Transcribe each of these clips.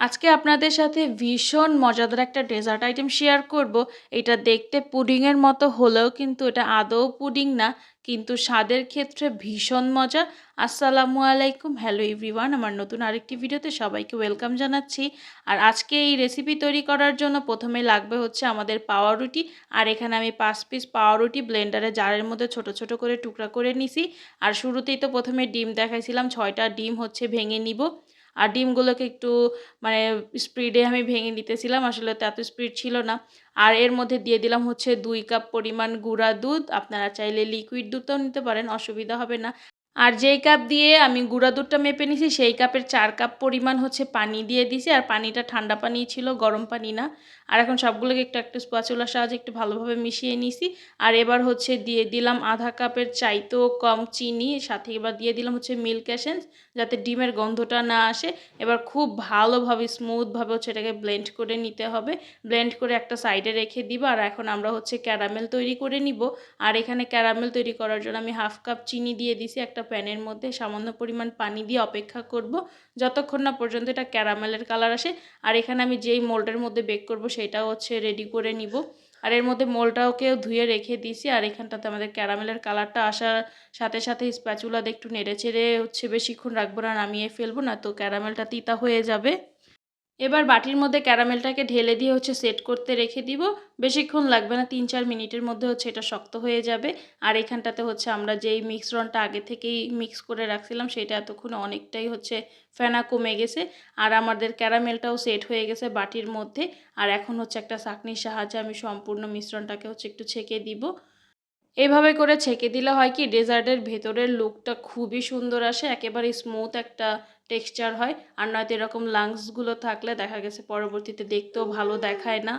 আজকে আপনাদের সাথে ভীষণ মজাদার একটা ডেজার্ট আইটেম শেয়ার করব। এটা দেখতে পুডিংয়ের মতো হলেও কিন্তু এটা আদৌ পুডিং না, কিন্তু স্বাদের ক্ষেত্রে ভীষণ মজা। আসসালামু আলাইকুম হ্যালো এভরিওয়ান আমার নতুন আরেকটি ভিডিওতে সবাইকে ওয়েলকাম জানাচ্ছি। আর আজকে এই রেসিপি তৈরি করার জন্য প্রথমে লাগবে হচ্ছে আমাদের পাওয়া রুটি আর এখানে আমি পাঁচ পিস পাওয়া রুটি ব্লেন্ডারে জারের মধ্যে ছোট ছোট করে টুকরা করে নিছি। আর শুরুতেই তো প্রথমে ডিম দেখাইছিলাম, ছয়টা ডিম হচ্ছে ভেঙে নিব। আর ডিমগুলোকে একটু মানে স্পিডে আমি ভেঙে নিতেছিলাম, আসলে তো এত স্পিড ছিল না। আর এর মধ্যে দিয়ে দিলাম হচ্ছে দুই কাপ পরিমাণ গুঁড়া দুধ। আপনারা চাইলে লিকুইড দুধটাও নিতে পারেন, অসুবিধা হবে না। আর যেই কাপ দিয়ে আমি গুঁড়া দুধটা মেপে নিছি, সেই কাপের চার কাপ পরিমাণ হচ্ছে পানি দিয়ে দিছি। আর পানিটা ঠান্ডা পানি ছিল, গরম পানি না। আর এখন সবগুলোকে একটু একটু স্পাচুলার সাহায্যে একটু ভালোভাবে মিশিয়ে নিছি। আর এবার হচ্ছে দিয়ে দিলাম আধা কাপের চাইতেও কম চিনি। সাথে এবার দিয়ে দিলাম হচ্ছে মিল্ক এসেন্স যাতে ডিমের গন্ধটা না আসে। এবার খুব ভালোভাবে স্মুথভাবে হচ্ছে এটাকে ব্লেন্ড করে নিতে হবে। ব্লেন্ড করে একটা সাইডে রেখে দিব। আর এখন আমরা হচ্ছে ক্যারামেল তৈরি করে নিব। আর এখানে ক্যারামেল তৈরি করার জন্য আমি হাফ কাপ চিনি দিয়ে দিছি, একটা প্যানের মধ্যে সামান্য পরিমাণ পানি দিয়ে অপেক্ষা করব, যতক্ষণ না পর্যন্ত এটা ক্যারামেলের কালার আসে। আর এখানে আমি যেই মোল্ডের মধ্যে বেক করব সেটাও হচ্ছে রেডি করে নিব। আর এর মধ্যে মোলটাওকেও ধুয়ে রেখে দিয়েছি, আর এখানটাতে আমাদের ক্যারামেলের কালারটা আসার সাথে সাথে স্প্যাচুলা দিয়ে একটু নেড়ে চেড়ে হচ্ছে বেশিক্ষণ রাখব না, নামিয়ে ফেলব, না তো ক্যারামেলটা তিতা হয়ে যাবে। এবার বাটির মধ্যে ক্যারামেলটাকে ঢেলে দিয়ে হচ্ছে সেট করতে রেখে দিব। বেশিক্ষণ লাগবে না তিন চার মিনিটের মধ্যে হচ্ছে এটা শক্ত হয়ে যাবে। আর এখানটাতে হচ্ছে আমরা যেই মিক্সরনটা আগে থেকেই মিক্স করে রাখছিলাম, সেটা এতক্ষণ অনেকটাই হচ্ছে ফেনা কমে গেছে। আর আমাদের ক্যারামেলটাও সেট হয়ে গেছে বাটির মধ্যে। আর এখন হচ্ছে একটা চাকনির সাহায্যে আমি সম্পূর্ণ মিশ্রণটাকে হচ্ছে একটু ছেঁকে দিব। এভাবে করে ছেঁকে দিলে হয় কি, ডেজার্টের ভেতরের লুকটা খুবই সুন্দর আসে, একেবারে স্মুথ একটা টেক্সচার হয়। আর নয়তো এরকম লাংসগুলো থাকলে দেখা গেছে পরবর্তীতে দেখতেও ভালো দেখায় না।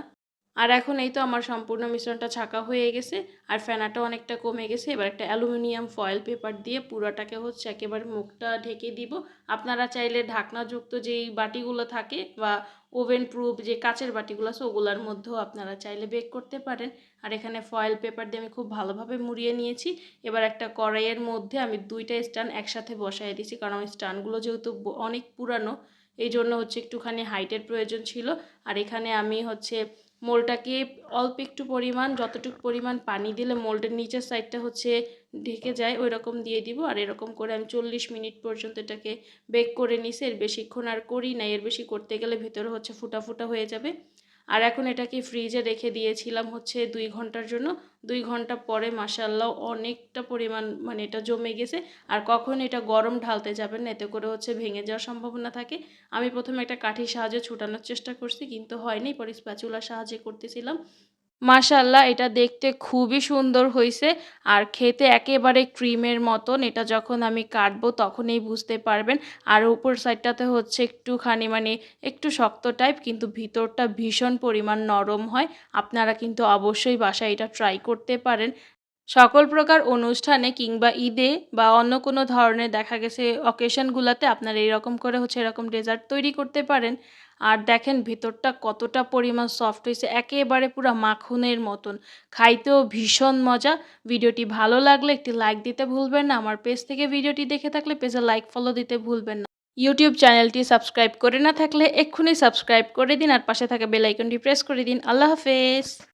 আর এখন এই তো আমার সম্পূর্ণ মিশ্রণটা ছাকা হয়ে গেছে। আর ফেনাটা অনেকটা কমে গেছে। এবার একটা অ্যালুমিনিয়াম ফয়েল পেপার দিয়ে পুরোটাকে হচ্ছে একেবারে মুখটা ঢেকে দিব। আপনারা চাইলে ঢাকনাযুক্ত যেই বাটিগুলো থাকে বা ওভেন প্রুফ যে কাচের বাটিগুলো আছে ওগুলোর মধ্যেও আপনারা চাইলে বেক করতে পারেন। আর এখানে ফয়েল পেপার দিয়ে আমি খুব ভালোভাবে মুড়িয়ে নিয়েছি। এবার একটা কড়াইয়ের মধ্যে আমি দুইটা স্টান একসাথে বসাই দিয়েছি। কারণ স্টানগুলো যেহেতু অনেক পুরানো এই জন্য হচ্ছে একটুখানি হাইটের প্রয়োজন ছিল। আর এখানে আমি হচ্ছে মোলটাকে অল্প একটু পরিমাণ, যতটুকু পরিমাণ পানি দিলে মোলটার নিচের সাইডটা হচ্ছে ঢেকে যায় ওই রকম দিয়ে দিব। আর এরকম করে আমি চল্লিশ মিনিট পর্যন্ত এটাকে বেক করে নিছি। এর বেশিক্ষণ আর করি না। এর বেশি করতে গেলে ভেতরে হচ্ছে ফুটা ফুটা হয়ে যাবে। আর এখন এটাকে ফ্রিজে রেখে দিয়েছিলাম হচ্ছে দুই ঘণ্টার জন্য। দুই ঘণ্টা পরে মাসাল্লাহ অনেকটা পরিমাণ মানে এটা জমে গেছে। আর কখন এটা গরম ঢালতে যাবেন, এতে করে হচ্ছে ভেঙে যাওয়ার সম্ভাবনা থাকে। আমি প্রথমে একটা কাঠির সাহায্যে ছুটানোর চেষ্টা করছি, কিন্তু হয়নি, পরে স্প্যাচুলার সাহায্যে করতেছিলাম। মাশাল্লাহ এটা দেখতে খুবই সুন্দর হয়েছে আর খেতে একেবারে ক্রিমের মতন, এটা যখন আমি কাটবো তখনই বুঝতে পারবেন। আর উপর সাইডটাতে হচ্ছে একটুখানি মানে একটু শক্ত টাইপ কিন্তু ভিতরটা ভীষণ পরিমাণ নরম হয়। আপনারা কিন্তু অবশ্যই বাসায় এটা ট্রাই করতে পারেন। সকল প্রকার অনুষ্ঠানে কিংবা ঈদে বা অন্য কোনো ধরনের দেখা গেছে অকেশনগুলোতে আপনারা এরকম করে হচ্ছে এরকম ডেজার্ট তৈরি করতে পারেন। আর দেখেন ভেতরটা কতটা পরিমাণ সফট হয়েছে, একেবারে পুরো মাখনের মতন। খাইতেও ভীষণ মজা। ভিডিওটি ভালো লাগলে একটি লাইক দিতে ভুলবেন না। আমার পেজ থেকে ভিডিওটি দেখে থাকলে পেজে লাইক ফলো দিতে ভুলবেন না। ইউটিউব চ্যানেলটি সাবস্ক্রাইব করে না থাকলে এক্ষুনি সাবস্ক্রাইব করে দিন আর পাশে থাকা বেলাইকনটি প্রেস করে দিন। আল্লাহ হাফেজ।